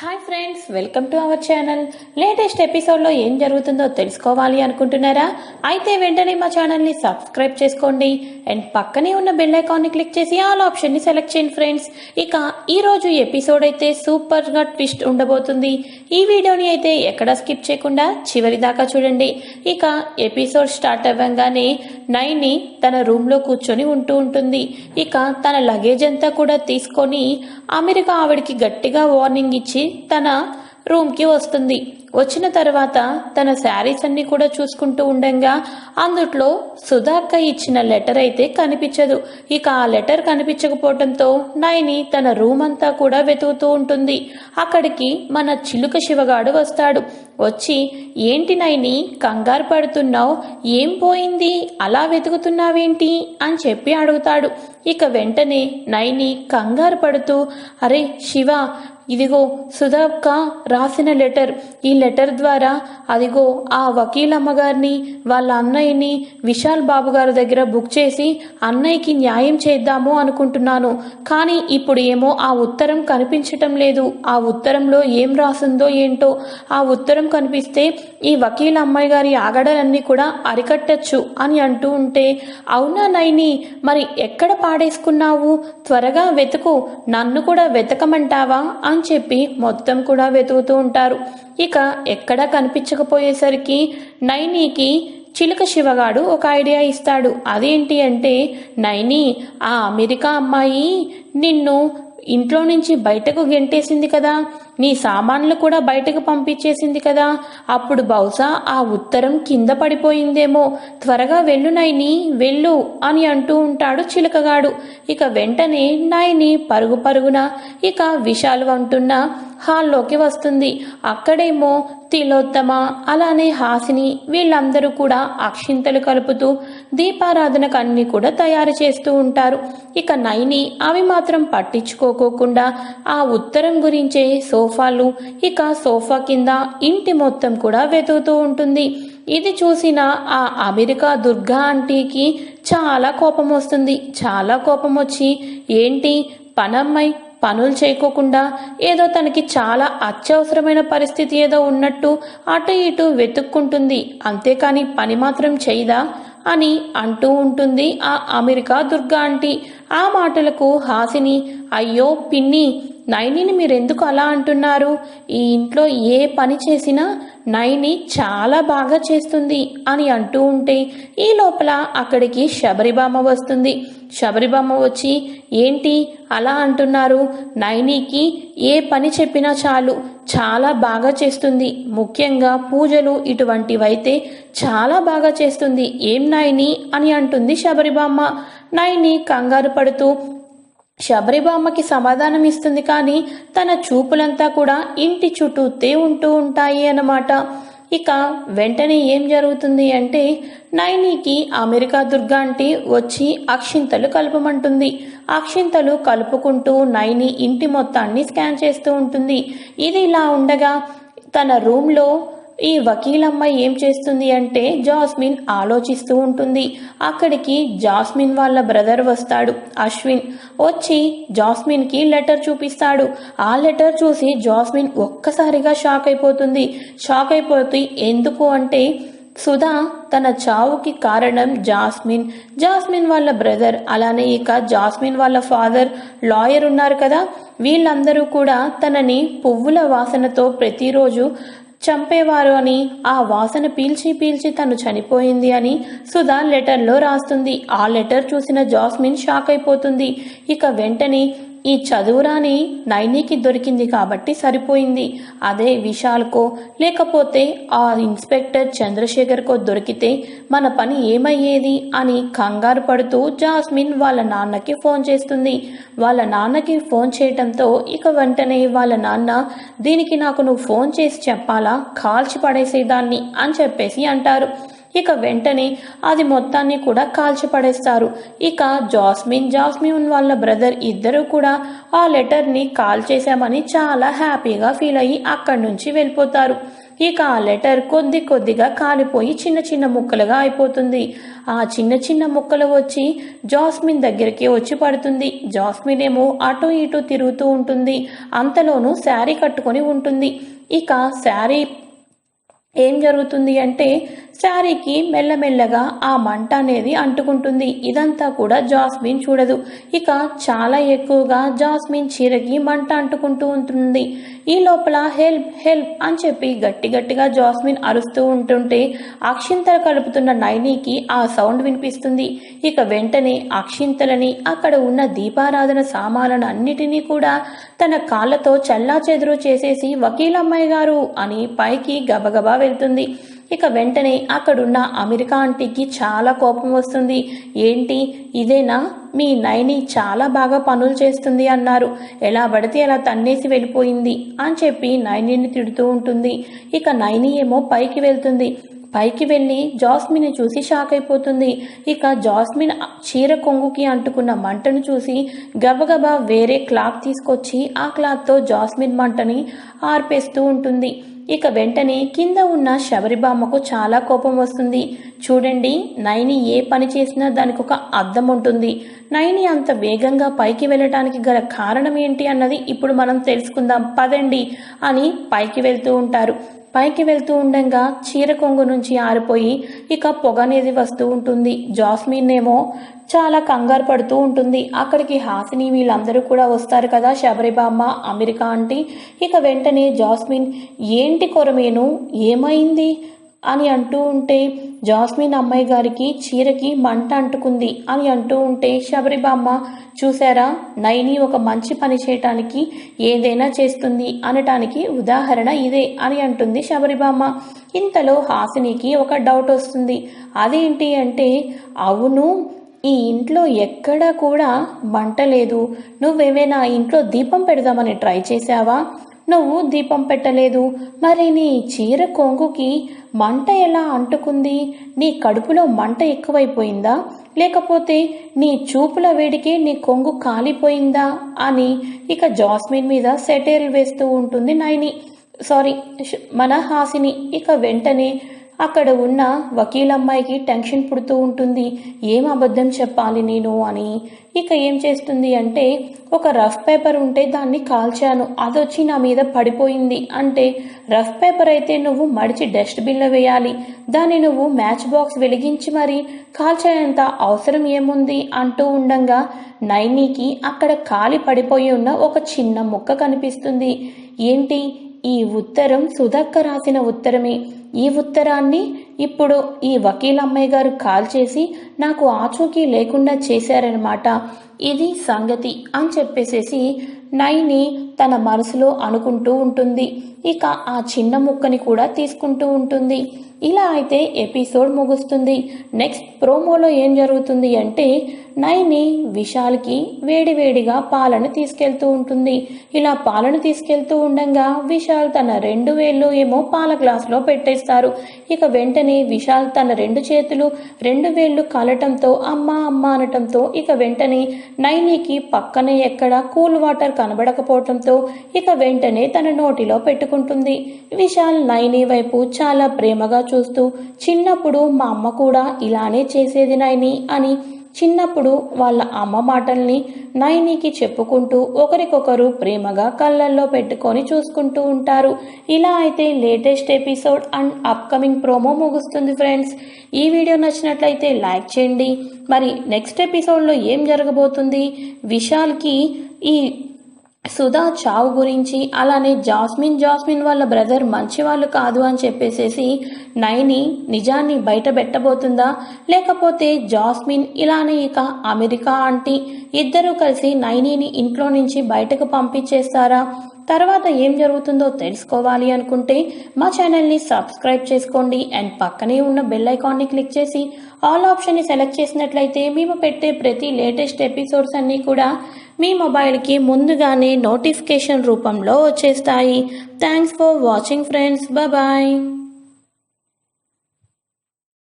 Hi friends welcome to our channel latest ఎపిసోడ్లో ఏం జరుగుతుందో తెలుసుకోవాలి అనుకుంటున్నారా? అయితే వెంటనే మా ఛానల్ని సబ్స్క్రైబ్ చేసుకోండి. అండ్ పక్కనే ఉన్న బెల్ ఐకాన్ని క్లిక్ చేసి ఆల్ ఆప్షన్ని సెలెక్ట్ చేయండి ఫ్రెండ్స్ ఇక ఈ రోజు ఎపిసోడ్ అయితే సూపర్గా ట్విస్ట్ ఉండబోతుంది. ఈ వీడియోని అయితే ఎక్కడ స్కిప్ చేయకుండా చివరి దాకా చూడండి. ఇక ఎపిసోడ్ స్టార్ట్ అవ్వగానే నైని తన రూమ్లో కూర్చొని ఉంటూ ఉంటుంది. ఇక తన లగేజ్ అంతా కూడా తీసుకొని అమెరికా ఆవిడకి గట్టిగా వార్నింగ్ ఇచ్చి తన రూమ్కి వస్తుంది. వచ్చిన తర్వాత తన శారీస్ అన్ని కూడా చూసుకుంటూ ఉండంగా అందుట్లో సుధాక్క ఇచ్చిన లెటర్ అయితే కనిపించదు. ఇక ఆ లెటర్ కనిపించకపోవడంతో నయని తన రూమ్ అంతా కూడా వెతుకుతూ ఉంటుంది. అక్కడికి మన చిలుక శివగాడు వస్తాడు. వచ్చి ఏంటి నైని కంగారు పడుతున్నావు? ఏం పోయింది? అలా వెతుకుతున్నావేంటి? అని చెప్పి అడుగుతాడు. ఇక వెంటనే నైని కంగారు పడుతూ అరే శివ ఇదిగో సుధాక్క రాసిన లెటర్. ఈ లెటర్ ద్వారా అదిగో ఆ వకీల్ అమ్మగారిని వాళ్ళ అన్నయ్యని విశాల్ బాబు గారి దగ్గర బుక్ చేసి అన్నయ్యకి న్యాయం చేద్దాము అనుకుంటున్నాను. కానీ ఇప్పుడు ఏమో ఆ ఉత్తరం కనిపించటం లేదు. ఆ ఉత్తరంలో ఏం రాసిందో ఏంటో ఆ ఉత్తరం కనిపిస్తే ఈ వకీల్ అమ్మాయి గారి ఆగడలన్నీ కూడా అరికట్టచ్చు అని అంటూ ఉంటే అవునా నైని? మరి ఎక్కడ పాడేసుకున్నావు? త్వరగా వెతుకు. నన్ను కూడా వెతకమంటావా? అని చెప్పి మొత్తం కూడా వెతుకుతూ ఉంటారు. ఇక ఎక్కడా కనిపించకపోయేసరికి నైనీకి చిలుక శివగాడు ఒక ఐడియా ఇస్తాడు. అదేంటి అంటే నైని ఆ అమెరికా అమ్మాయి నిన్ను ఇంట్లో నుంచి బయటకు గెంటేసింది కదా నీ సామాన్లు కూడా బయటకు పంపించేసింది కదా అప్పుడు బహుశా ఆ ఉత్తరం కింద పడిపోయిందేమో. త్వరగా వెళ్ళు నైని వెళ్ళు అని అంటూ ఉంటాడు చిలకగాడు. ఇక వెంటనే నాయని పరుగు పరుగున ఇక విశాలు అంటున్న హాల్లోకి వస్తుంది. అక్కడేమో తిలోత్తమ అలానే హాసిని వీళ్ళందరూ కూడా అక్షింతలు కలుపుతూ దీపారాధనకు అన్ని కూడా తయారు చేస్తూ ఉంటారు. ఇక నైని అవి మాత్రం పట్టించుకోకోకుండా ఆ ఉత్తరం గురించే సోఫాలు ఇక సోఫా కింద ఇంటి మొత్తం కూడా వెతుకుతూ ఉంటుంది. ఇది చూసిన ఆ అమెరికా దుర్గా ఆంటీకి చాలా కోపం వస్తుంది. చాలా కోపం వచ్చి ఏంటి పనమ్మాయి పనులు చేయకోకుండా ఏదో తనకి చాలా అత్యవసరమైన పరిస్థితి ఏదో ఉన్నట్టు అటు ఇటు వెతుక్కుంటుంది. అంతేకాని పని మాత్రం చేయదా? అని అంటూ ఉంటుంది ఆ అమెరికా దుర్గా ఆంటీ. ఆ మాటలకు హాసిని అయ్యో పిన్ని నైనిని మీరెందుకు అలా అంటున్నారు? ఈ ఇంట్లో ఏ పని చేసినా నైని చాలా బాగా చేస్తుంది అని అంటూ ఉంటే ఈ లోపల అక్కడికి శబరిబామ వస్తుంది. శబరిబామ వచ్చి ఏంటి అలా అంటున్నారు? నైనికి ఏ పని చెప్పినా చాలు. చాలా బాగా చేస్తుంది. ముఖ్యంగా పూజలు ఇటువంటివైతే చాలా బాగా చేస్తుంది. ఏం నాయని అని అంటుంది శబరిబామ్మ. నాయని కంగారు పడుతూ శబరిబామ్మకి సమాధానం ఇస్తుంది కానీ తన చూపులంతా కూడా ఇంటి చుట్టూతే ఉంటూ ఉంటాయి అన్నమాట. ఇక వెంటనే ఏం జరుగుతుంది అంటే నైనీకి అమెరికా దుర్గా అంటే వచ్చి అక్షింతలు కలపమంటుంది. అక్షింతలు కలుపుకుంటూ నైని ఇంటి మొత్తాన్ని స్కాన్ చేస్తూ ఉంటుంది. ఇది ఇలా ఉండగా తన రూమ్లో ఈ వకీలమ్మాయి ఏం చేస్తుంది అంటే జాస్మిన్ ఆలోచిస్తూ ఉంటుంది. అక్కడికి జాస్మిన్ వాళ్ళ బ్రదర్ వస్తాడు అశ్విన్. వచ్చి జాస్మిన్కి లెటర్ చూపిస్తాడు. ఆ లెటర్ చూసి జాస్మిన్ ఒక్కసారిగా షాక్ అయిపోతుంది. షాక్ అయిపోతే ఎందుకు అంటే సుధా తన చావుకి కారణం జాస్మిన్. జాస్మిన్ వాళ్ళ బ్రదర్ అలానే ఇక జాస్మిన్ వాళ్ళ ఫాదర్ లాయర్ ఉన్నారు కదా. వీళ్ళందరూ కూడా తనని పువ్వుల వాసనతో ప్రతిరోజు చంపేవారు అని ఆ వాసన పీల్చి పీల్చి తను చనిపోయింది అని సుధా లెటర్లో రాస్తుంది. ఆ లెటర్ చూసిన జాస్మిన్ షాక్ అయిపోతుంది. ఇక వెంటనే ఈ చదువురాని నైనీకి దొరికింది కాబట్టి సరిపోయింది. అదే విశాల్కో లేకపోతే ఆ ఇన్స్పెక్టర్ చంద్రశేఖర్కో దొరికితే మన పని ఏమయ్యేది అని కంగారు పడుతూ జాస్మిన్ వాళ్ళ నాన్నకి ఫోన్ చేస్తుంది. వాళ్ళ నాన్నకి ఫోన్ చేయటంతో ఇక వెంటనే వాళ్ళ నాన్న దీనికి నాకు నువ్వు ఫోన్ చేసి చెప్పాలా? కాల్చి పడేసేదాన్ని అని చెప్పేసి అంటారు. ఇక వెంటనే అది మొత్తాన్ని కూడా కాల్చిపడేస్తారు. ఇక జాస్మిన్ జాస్మిన్ వాళ్ళ బ్రదర్ ఇద్దరు కూడా ఆ లెటర్ని కాల్ చేశామని చాలా హ్యాపీగా ఫీల్ అయ్యి అక్కడి నుంచి వెళ్ళిపోతారు. ఇక ఆ లెటర్ కొద్ది కొద్దిగా కాలిపోయి చిన్న చిన్న ముక్కలుగా అయిపోతుంది. ఆ చిన్న చిన్న ముక్కలు వచ్చి జాస్మిన్ దగ్గరికి వచ్చి పడుతుంది. జాస్మిన్ ఏమో అటు ఇటు తిరుగుతూ ఉంటుంది. అంతలోనూ శారీ కట్టుకొని ఉంటుంది. ఇక శారీ ఏం జరుగుతుంది అంటే శారీకి మెల్లమెల్లగా ఆ మంట అనేది అంటుకుంటుంది. ఇదంతా కూడా జాస్మిన్ చూడదు. ఇక చాలా ఎక్కువగా జాస్మిన్ చీరకి మంట అంటుకుంటూ ఉంటుంది. ఈ లోపల హెల్ప్ హెల్ప్ అని చెప్పి గట్టి గట్టిగా జాస్మిన్ అరుస్తూ ఉంటుంటే అక్షింతలు కలుపుతున్న నైనీకి ఆ సౌండ్ వినిపిస్తుంది. ఇక వెంటనే అక్షింతలని అక్కడ ఉన్న దీపారాధన సామాలను అన్నిటినీ కూడా తన కాళ్ళతో చల్లా చెదురు చేసేసి వకీలమ్మాయి గారు అని పైకి గబగబా వెళ్తుంది. ఇక వెంటనే అక్కడున్న అమెరికా ఆంటీకి చాలా కోపం వస్తుంది. ఏంటి? ఇదేనా? మీ నైని చాలా బాగా పనులు చేస్తుంది అన్నారు. ఎలా పడితే అలా తన్నేసి వెళ్ళిపోయింది అని చెప్పి నైనిని తిడుతూ ఉంటుంది. ఇక నైని ఏమో పైకి వెళ్తుంది. పైకి వెళ్ళి జాస్మిన్ చూసి షాక్ అయిపోతుంది. ఇక జాస్మిన్ చీర కొంగుకి అంటుకున్న మంటను చూసి గబగబా వేరే క్లాత్ తీసుకొచ్చి ఆ క్లాత్తో జాస్మిన్ మంటని ఆర్పేస్తూ ఉంటుంది. ఇక వెంటనే కింద ఉన్న శబరిబామ్మకు చాలా కోపం వస్తుంది. చూడండి నైని ఏ పని చేసినా దానికి ఒక అర్థం ఉంటుంది. నైని అంత వేగంగా పైకి వెళ్ళటానికి గల కారణం ఏంటి అన్నది ఇప్పుడు మనం తెలుసుకుందాం. పదండి అని పైకి వెళ్తూ ఉంటారు. పైకి వెళ్తూ ఉండగా చీర కొంగు నుంచి ఆరిపోయి ఇక పొగ అనేది వస్తూ ఉంటుంది. జాస్మిన్ ఏమో చాలా కంగారు పడుతూ ఉంటుంది. అక్కడికి హాసిని వీళ్ళందరూ కూడా వస్తారు కదా శబరిబామ్మ అమెరికా ఆంటీ ఇక వెంటనే జాస్మిన్ ఏంటి కొరమేను? ఏమైంది? అని అంటూ ఉంటే జాస్మిన్ అమ్మాయి గారికి చీరకి మంట అంటుకుంది అని అంటూ ఉంటే శబరిబామ్మ చూసారా నైని ఒక మంచి పని చేయటానికి ఏదైనా చేస్తుంది అనటానికి ఉదాహరణ ఇదే అని అంటుంది శబరిబామ్మ. ఇంతలో హాసినికి ఒక డౌట్ వస్తుంది. అదేంటి అంటే అవును ఈ ఇంట్లో ఎక్కడా కూడా మంట లేదు. నువ్వేమైనా ఇంట్లో దీపం పెడదామని ట్రై చేశావా? నువ్వు దీపం పెట్టలేదు. మరి నీ చీర కొంగుకి మంట ఎలా అంటుకుంది? నీ కడుపులో మంట ఎక్కువైపోయిందా? లేకపోతే నీ చూపుల వేడికి నీ కొంగు కాలిపోయిందా? అని ఇక జాస్మిన్ మీద సెటైర్లు వేస్తూ ఉంటుంది నైని. సారీ మన హాసిని. ఇక వెంటనే అక్కడ ఉన్న వకీలమ్మాయికి టెన్షన్ పుడుతూ ఉంటుంది. ఏం అబద్ధం చెప్పాలి నేను అని. ఇక ఏం చేస్తుంది అంటే ఒక రఫ్ పేపర్ ఉంటే దాన్ని కాల్చాను. అదొచ్చి నా మీద పడిపోయింది అంటే రఫ్ పేపర్ అయితే నువ్వు మడిచి డస్ట్బిన్లో వేయాలి. దాన్ని నువ్వు మ్యాచ్ బాక్స్ వెలిగించి మరి కాల్చేంత అవసరం ఏముంది అంటూ ఉండంగా నైనీకి అక్కడ కాలి పడిపోయి ఉన్న ఒక చిన్న ముక్క కనిపిస్తుంది. ఏంటి? ఈ ఉత్తరం సుధక్క రాసిన ఉత్తరమే. ఈ ఉత్తరాన్ని ఇప్పుడు ఈ వకీల్ అమ్మాయి గారు కాల్ చేసి నాకు ఆచూకీ లేకుండా చేశారనమాట ఇది సంగతి అని చెప్పేసేసి నైని తన మనసులో అనుకుంటూ ఉంటుంది. ఇక ఆ చిన్న ముక్కని కూడా తీసుకుంటూ ఉంటుంది. ఇలా అయితే ఎపిసోడ్ ముగుస్తుంది. నెక్స్ట్ ప్రోమోలో ఏం జరుగుతుంది అంటే నైని విశాల్కి వేడివేడిగా పాలను తీసుకెళ్తూ ఉంటుంది. ఇలా పాలను తీసుకెళ్తూ ఉండగా విశాల్ తన రెండు వేళ్ళు ఏమో పాల గ్లాసులో పెట్టేస్తారు. ఇక వెంటనే విశాల్ తన రెండు చేతులు రెండు వేళ్ళు కలటంతో అమ్మ అమ్మ అనటంతో ఇక వెంటనే నైనికి పక్కనే ఎక్కడ కూల్ వాటర్ కనబడకపోవటంతో ఇక వెంటనే తన నోటిలో పెట్టుకుంటుంది. విశాల్ నైని వైపు చాలా ప్రేమగా చూస్తూ చిన్నప్పుడు మా అమ్మ కూడా ఇలానే చేసేది నైని అని చిన్నప్పుడు వాళ్ళ అమ్మ మాటల్ని నైనికి చెప్పుకుంటూ ఒకరికొకరు ప్రేమగా కళ్ళల్లో పెట్టుకొని చూసుకుంటూ ఉంటారు. ఇలా అయితే latest episode and upcoming promo ముగుస్తుంది ఫ్రెండ్స్. ఈ వీడియో నచ్చినట్లయితే లైక్ చేయండి. మరి నెక్స్ట్ ఎపిసోడ్లో ఏం జరగబోతుంది? విశాల్కి ఈ సుధా చావు గురించి అలానే జాస్మిన్ జాస్మిన్ వాళ్ళ బ్రదర్ మంచి వాళ్ళు కాదు అని చెప్పేసేసి నైని నిజాన్ని బయట పెట్టబోతుందా లేకపోతే జాస్మిన్ ఇలానే ఇక అమెరికా ఆంటీ ఇద్దరూ కలిసి నైనీని ఇంట్లో నుంచి బయటకు పంపించేస్తారా? తర్వాత ఏం జరుగుతుందో తెలుసుకోవాలి అనుకుంటే మా ఛానల్ని సబ్స్క్రైబ్ చేసుకోండి అండ్ పక్కనే ఉన్న బెల్ ఐకాన్ని క్లిక్ చేసి ఆల్ ఆప్షన్ని సెలెక్ట్ చేసినట్లయితే మేము పెట్టే ప్రతి లేటెస్ట్ ఎపిసోడ్స్ అన్నీ కూడా మీ మొబైల్కి ముందుగానే నోటిఫికేషన్ రూపంలో వచ్చేస్తాయి. Thanks for watching friends bye